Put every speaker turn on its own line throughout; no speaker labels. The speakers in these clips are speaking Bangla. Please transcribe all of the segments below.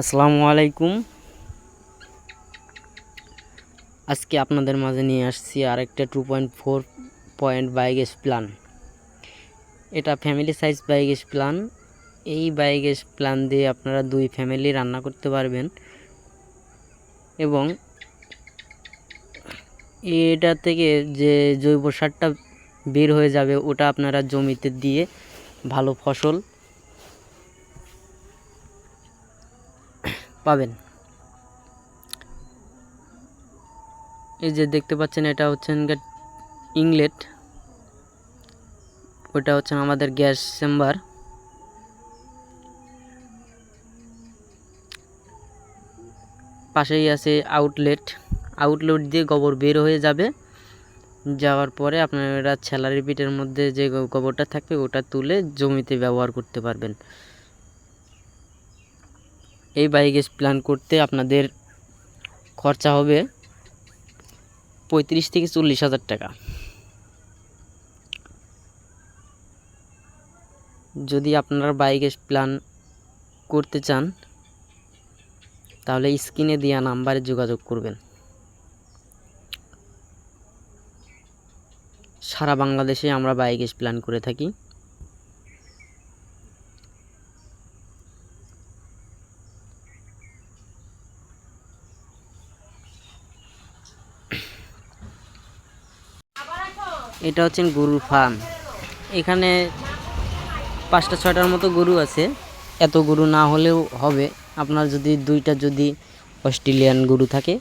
আসসালামু আলাইকুম। আজকে আপনাদের মাঝে নিয়ে আসছি আরেকটা টু পয়েন্ট ফোর পয়েন্ট বাইগেস প্ল্যান এটা ফ্যামিলি সাইজ বাইগেস প্ল্যান এই বাইগেস প্ল্যান দিয়ে আপনারা দুই ফ্যামিলি রান্না করতে পারবেন। এবং এটা থেকে যে জৈব সারটা বের হয়ে যাবে, ওটা আপনারা জমিতে দিয়ে ভালো ফসল পাবেন। এই যে দেখতে পাচ্ছেন, এটা হচ্ছেন ইংলেট। ওটা হচ্ছে আমাদের গ্যাস চেম্বার। পাশেই আছে আউটলেট। আউটলেট দিয়ে গোবর বের হয়ে যাবে। যাওয়ার পরে আপনারা ছেলারি পিটের মধ্যে যে গোবরটা থাকবে, ওটা তুলে জমিতে ব্যবহার করতে পারবেন। এই বায়োগ্যাস প্ল্যান করতে আপনাদের খরচা হবে পঁয়ত্রিশ থেকে চল্লিশ হাজার টাকা। যদি আপনারা বায়োগ্যাস প্ল্যান করতে চান, তাহলে স্ক্রিনে দেওয়া নাম্বারে যোগাযোগ করবেন। সারা বাংলাদেশে আমরা বায়োগ্যাস প্ল্যান করে থাকি। এটা হচ্ছেন গরুর ফার্ম। এখানে পাঁচটা, ছয়টার মতো গরু আছে। এত গরু না হলেও হবে। আপনার যদি দুইটা যদি অস্ট্রেলিয়ান গরু থাকে,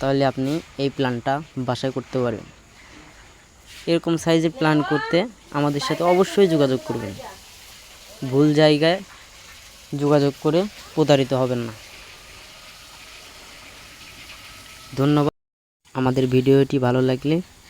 তাহলে আপনি এই প্ল্যানটা বাসায় করতে পারবেন। এরকম সাইজের প্ল্যান করতে আমাদের সাথে অবশ্যই যোগাযোগ করবেন। ভুল জায়গায় যোগাযোগ করে প্রতারিত হবেন না। ধন্যবাদ। আমাদের ভিডিওটি ভালো লাগলে